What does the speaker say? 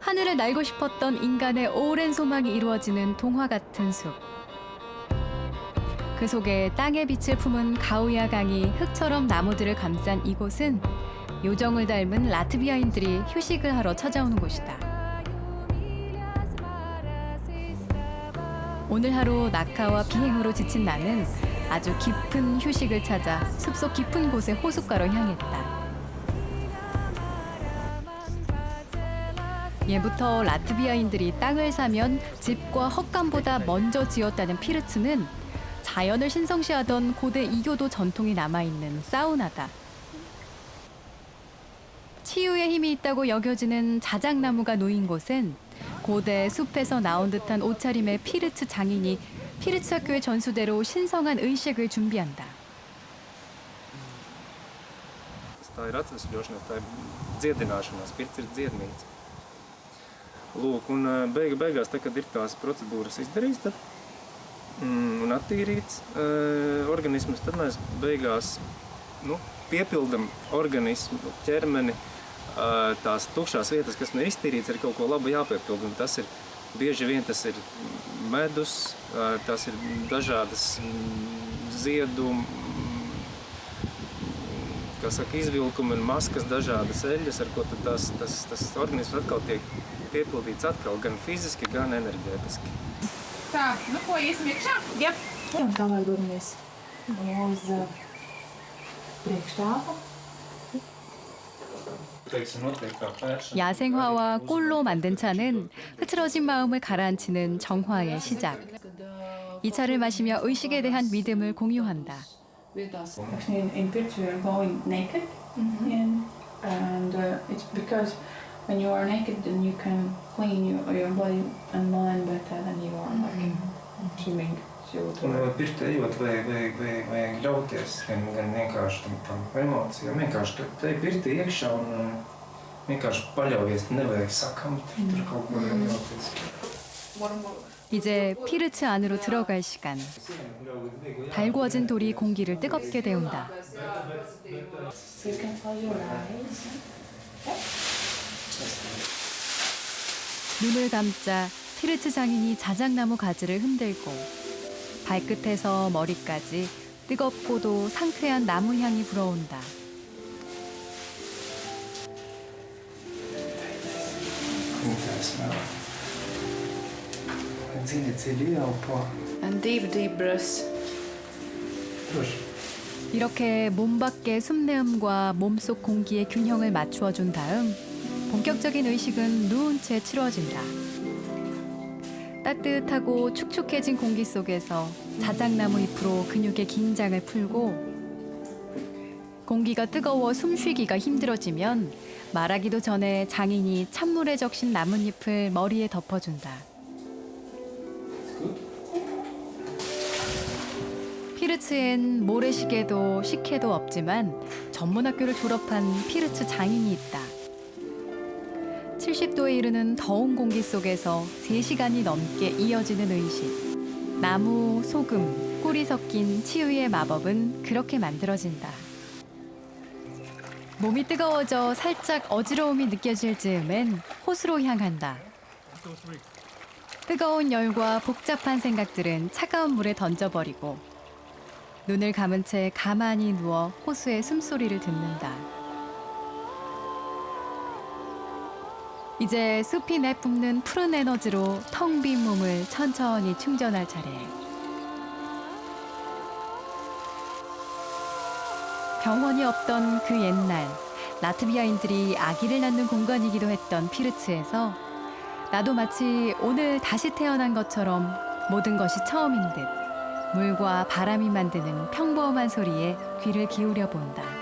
하늘을 날고 싶었던 인간의 오랜 소망이 이루어지는 동화 같은 숲. 그 속에 땅의 빛을 품은 가우야 강이 흙처럼 나무들을 감싼 이곳은 요정을 닮은 라트비아인들이 휴식을 하러 찾아오는 곳이다. 오늘 하루 낙하와 비행으로 지친 나는 아주 깊은 휴식을 찾아 숲속 깊은 곳의 호숫가로 향했다. 예부터 라트비아인들이 땅을 사면 집과 헛간보다 먼저 지었다는 피르츠는 자연을 신성시하던 고대 이교도 전통이 남아있는 사우나다. 치유의 힘이 있다고 여겨지는 자작나무가 놓인 곳엔 고대 숲에서 나온 듯한 옷차림의 피르츠 장인이 피르츠 학교의 전수대로 신성한 의식을 준비한다. Lūk, un ā, beiga, beigās, tad, kad ir tās procedūras izdarīts, tad, mm, un attīrīts uh, organisms, tad mēs beigās nu, piepildam organismu, ķermeni, uh, tās tukšās vietas, kas nav iztīrītas, ir kaut ko labu jāpiepilda. Un tas ir bieži vien tas ir medus, uh, tas ir dažādas mm, ziedu, kā saka, izvilkumi un maskas, dažādas eļļas, ar ko tas, tas, tas organisms atkal tiek piepildīts atkal gan fiziski, gan enerģētiski. Tā, nu ko, iesim iekšā? Jā. Un tālāk dodamies uz uh, pēršana. 야생화와 꿀로 만든 차는 흐트러진 마음을 가라앉히는 정화의 시작. 이 차를 마시며 의식에 대한 믿음을 공유한다. Actually, in, in Pirts we are going naked, and, and uh, it's because when you are naked, then you can clean your, your body and mind better than you are like swimming. Through the Un pirkt ejot, vajag, vajag, vajag, vajag ļauties gan, gan vienkārši tam, tam emocijām. Vienkārši tu te pirti iekšā un uh, vienkārši paļaujies, nevajag sakamt, tur kaut ko ļauties. 이제 피르츠 안으로 들어갈 시간. 달구어진 돌이 공기를 뜨겁게 데운다. 눈을 감자 피르츠 장인이 자작나무 가지를 흔들고 발끝에서 머리까지 뜨겁고도 상쾌한 나무 향이 불어온다. Ieelpo. And deep, deep breaths. Droši. 이렇게 몸 밖의 숨내음과 몸속 공기의 균형을 맞추어 준 다음 본격적인 의식은 누운 채 치러진다. 따뜻하고 축축해진 공기 속에서 자작나무 잎으로 근육의 긴장을 풀고 공기가 뜨거워 숨쉬기가 힘들어지면 말하기도 전에 장인이 찬물에 적신 나뭇잎을 머리에 덮어준다. 피르츠엔 모래시계도 식혜도 없지만 전문학교를 졸업한 피르츠 장인이 있다. 70도에 이르는 더운 공기 속에서 3시간이 넘게 이어지는 의식. 나무, 소금, 꿀이 섞인 치유의 마법은 그렇게 만들어진다. 몸이 뜨거워져 살짝 어지러움이 느껴질 즈음엔 호수로 향한다. 뜨거운 열과 복잡한 생각들은 차가운 물에 던져버리고 눈을 감은 채 가만히 누워 호수의 숨소리를 듣는다. 이제 숲이 내뿜는 푸른 에너지로 텅 빈 몸을 천천히 충전할 차례. 병원이 없던 그 옛날 라트비아인들이 아기를 낳는 공간이기도 했던 피르츠에서 나도 마치 오늘 다시 태어난 것처럼 모든 것이 처음인 듯 물과 바람이 만드는 평범한 소리에 귀를 기울여 본다.